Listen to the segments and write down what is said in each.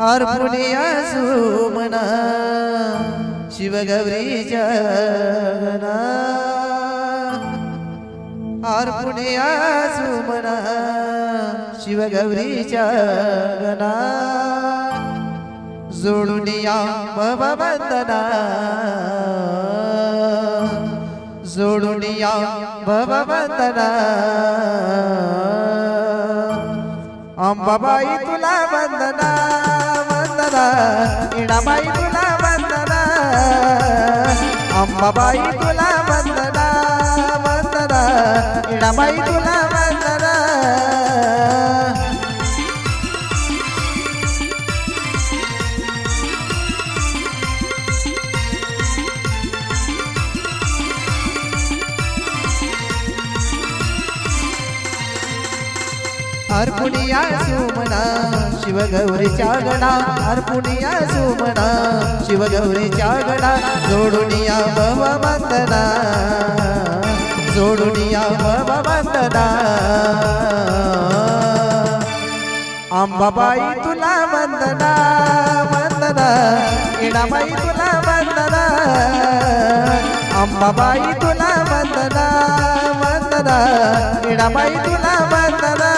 R Sumana Shivgauri जगना। R Sumana Shivgauri जगना। जोडून या भववंदना जोडून या भववंदना अंबाबाई तुला वंदना वंदना इणाबाई तुला वंदना अंबाबाई अर्पुनिया सुमना शिवगौरीच्या गणा अर्पुनिया सुमना शिवगौरीच्या गणा जोडुनिया भव वंदना जोडुनिया भव वंदना. अंबाबाई तुला वंदना वंदना इणाबाई तुला वंदना अंबाबाई तुला वंदना वंदना इणाबाई तुला वंदना.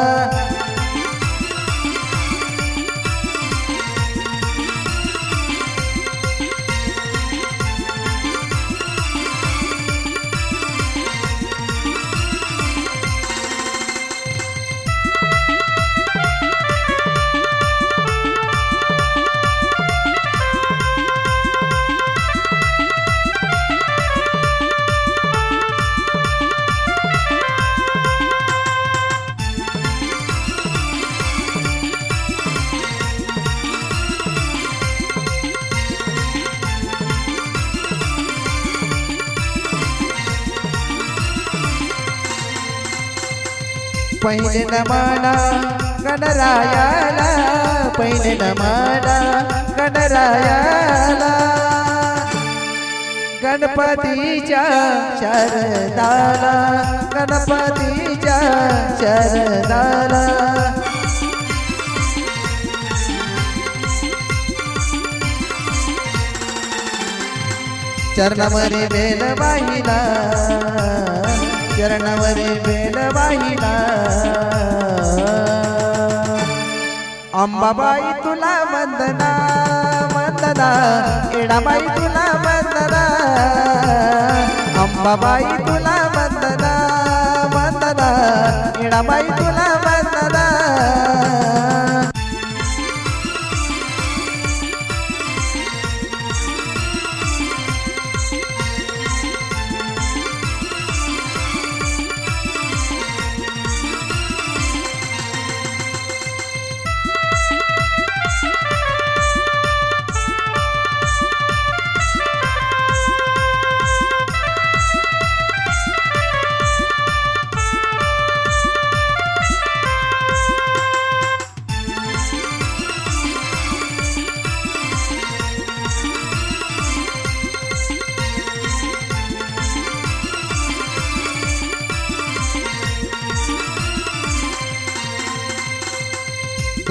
पहिले नमाना गणरायाला. पहिले नमाना गणरायाला. गणपतीच्या शरदाला गणपतीच्या शरदाला चरणावरी बेल वाहिला चरणावरी बेल वाहिला अंबाबाई तुला वंदना वंदना. इडाबाई तुला वंदना. अंबाबाई तुला वंदना वंदना. इडाबाई तुला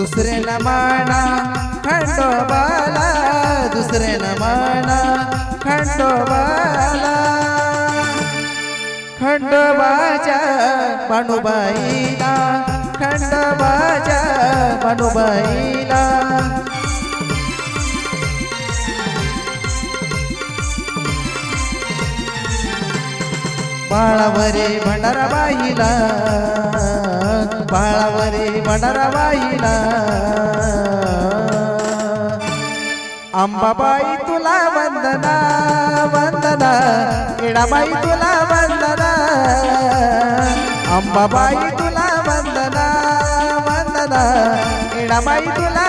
दुसरे न माना खंडोबाला दुसरे न माना खंडोबाला. खंडोबाच्या मनुबाईला खंडोबाच्या मनुबाईला बाळावरे भंडाराबाईला बाळावरे भंडाराबाईला अंबाबाई तुला वंदना वंदना इडाबाई तुला वंदना. अंबाबाई तुला वंदना वंदना इडाबाई तुला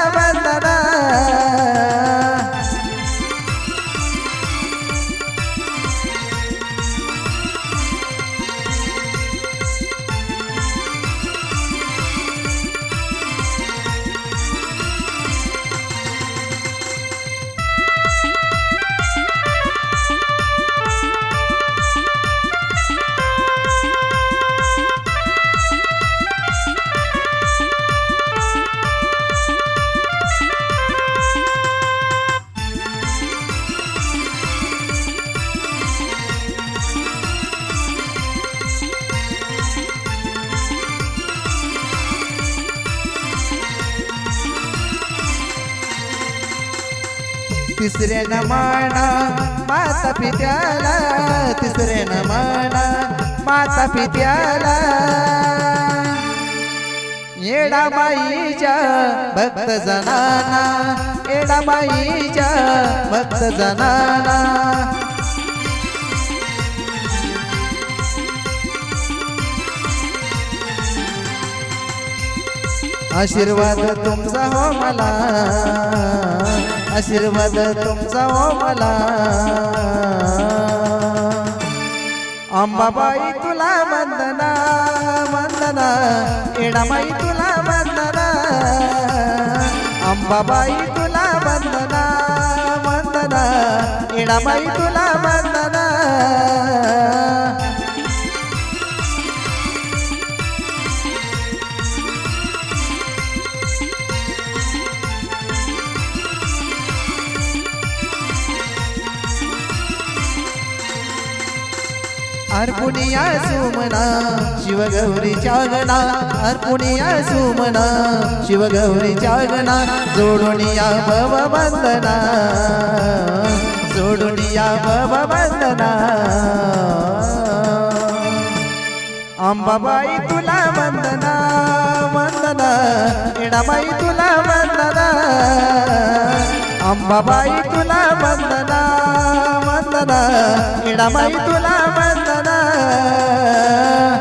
तिसऱ्यानं माना माता पित्याला तिसऱ्यानं माना माता पित्याला येडाबाईच्या भक्त जनाना येडाबाईच्या भक्त जनाना आशीर्वाद तुमचा हो मला. आशीर्वाद तुमचा हो मला. अंबाबाई तुला वंदना वंदना. एडाबाई तुला वंदना. अंबाबाई तुला वंदना वंदना. एडाबाई तुला वंदना. अर्पुनिया सुमना शिवगौरी चागणा अर्पुनिया सुमना शिवगौरी चागणा जोडुनिया भव वंदना. जोडुनिया भव वंदना. अंबाबाई तुला वंदना वंदना. एडाबाई तुला वंदना. अंबाबाई तुला वंदना वंदना. एडाबाई तुला เออ